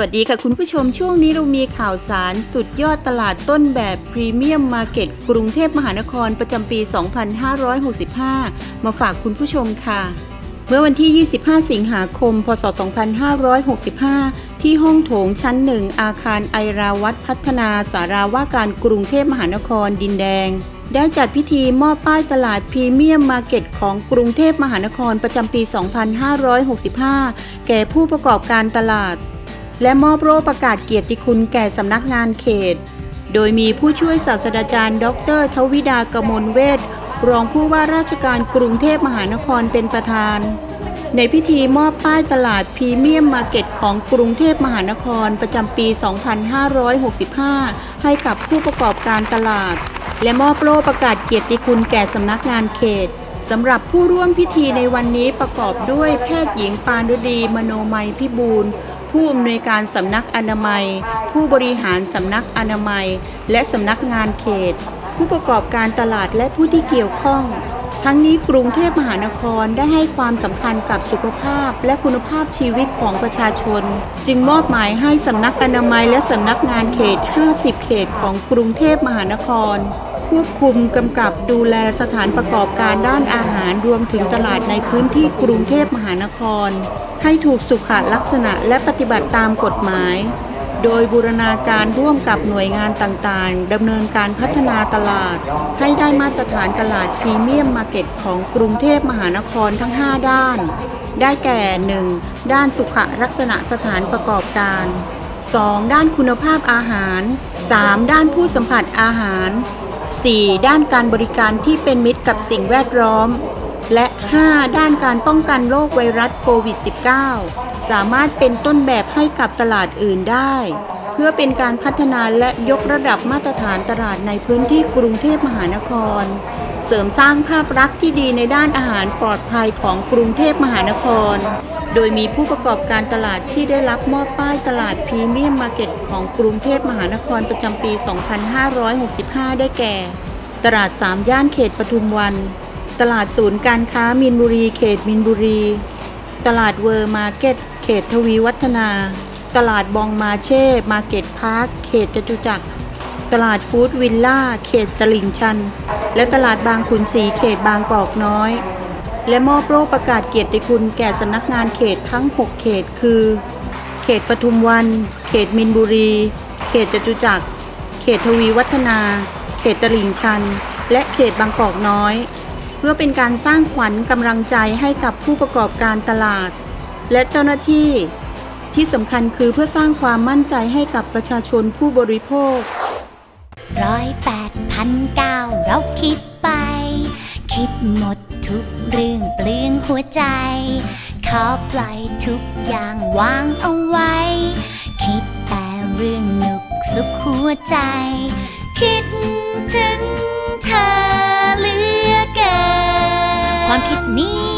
วัสดีค่ะคุณผู้ชมช่วงนี้เรามีข่าวสารสุดยอดตลาดต้นแบบพรีเมียมมาร์เก็ตกรุงเทพมหานครประจำปี 2565 มาฝากคุณผู้ชมค่ะ เมื่อวันที่ 25 สิงหาคม พศ 2565 ที่ห้องโถงชั้นหนึ่งอาคารไอราวัตพัฒนาสาราว่าการกรุงเทพมหานครดินแดง ได้จัดพิธีมอบป้ายตลาดพรีเมียมมาร์เก็ตของกรุงเทพมหานครประจำปี 2565 แก่ผู้ประกอบการตลาด และมอบโล่ประกาศเกียรติคุณแก่สำนักงานเขต โดยมีผู้ช่วยศาสตราจารย์ ดร ทวิดากมลเวทรองผู้ว่าราชการกรุงเทพมหานครเป็นประธาน ในพิธีมอบป้ายตลาดพรีเมียมมาร์เก็ตของกรุงเทพมหานครประจำปี 2565 ให้กับผู้ประกอบการตลาด และมอบโล่ประกาศเกียรติคุณแก่สำนักงานเขตสำหรับผู้ร่วมพิธีในวันนี้ประกอบด้วยแพทย์หญิงปานฤดีมโนมัยพิบูล ผู้อำนวยการสำนักอนามัย ผู้บริหารสำนักอนามัย และสำนักงานเขต ผู้ประกอบการตลาดและผู้ที่เกี่ยวข้อง ทั้งนี้กรุงเทพมหานครได้ให้ความสำคัญกับสุขภาพและคุณภาพชีวิตของประชาชน จึงมอบหมายให้สำนักอนามัยและสำนักงานเขต 50 เขตของกรุงเทพมหานครควบคุมกำกับดูแลสถานประกอบการด้านอาหารรวมถึงตลาดในพื้นที่กรุงเทพมหานคร ให้ถูกสุขลักษณะและปฏิบัติตามกฎหมาย โดยบูรณาการร่วมกับหน่วยงานต่างๆดำเนินการพัฒนาตลาด ให้ได้มาตรฐานตลาดพรีเมียมมาร์เก็ตของกรุงเทพมหานครทั้ง 5 ด้าน ได้แก่ 1. ด้านสุขลักษณะสถานประกอบการ 2. ด้านคุณภาพอาหาร 3. ด้านผู้สัมผัสอาหาร 4. ด้านการบริการที่เป็นมิตรกับสิ่งแวดล้อม และ 5. ด้านการป้องกันโรคไวรัสโควิด -19 สามารถเป็นต้นแบบให้กับตลาดอื่นได้ เพื่อเป็นการพัฒนาและยกระดับมาตรฐานตลาดในพื้นที่กรุงเทพมหานคร เสริมสร้างภาพลักษณ์ที่ดีในด้านอาหารปลอดภัยของกรุงเทพมหานคร โดยมีผู้ประกอบการตลาดที่ได้รับมอบป้ายตลาดพรีเมียมมาร์เก็ตของกรุงเทพมหานครประจำปี 2565 ได้แก่ ตลาด3ย่านเขตปทุมวัน ตลาดศูนย์การค้ามินบุรี เขตมินบุรี ตลาดเวอร์มาร์เก็ต เขตทวีวัฒนา ตลาดบองมาเช่ มาร์เก็ตพาร์ค เขตจตุจักร ตลาดฟู้ดวิลล่า เขตตลิ่งชัน และตลาดบางขุนศรี เขตบางกอกน้อย และมอบโล่ประกาศเกียรติคุณแก่สำนักงานเขตทั้ง 6 เขต คือ เขตปทุมวัน เขตมินบุรี เขตจตุจักร เขตทวีวัฒนา เขตตลิ่งชัน และเขตบางกอกน้อย เพื่อเป็นการสร้างขวัญกำลังใจให้กับผู้ประกอบการตลาด และเจ้าหน้าที่ ที่สำคัญคือเพื่อสร้างความมั่นใจให้กับประชาชนผู้บริโภคร้อยแปดพันเก้าเราคิดไป คิดหมดทุกเรื่องเปลืองหัวใจ ขอปล่อยทุกอย่างวางเอาไว้ คิดแต่เรื่องหนุกสุขหัวใจ คิดถึง ความคิดนี้ดีที่สุด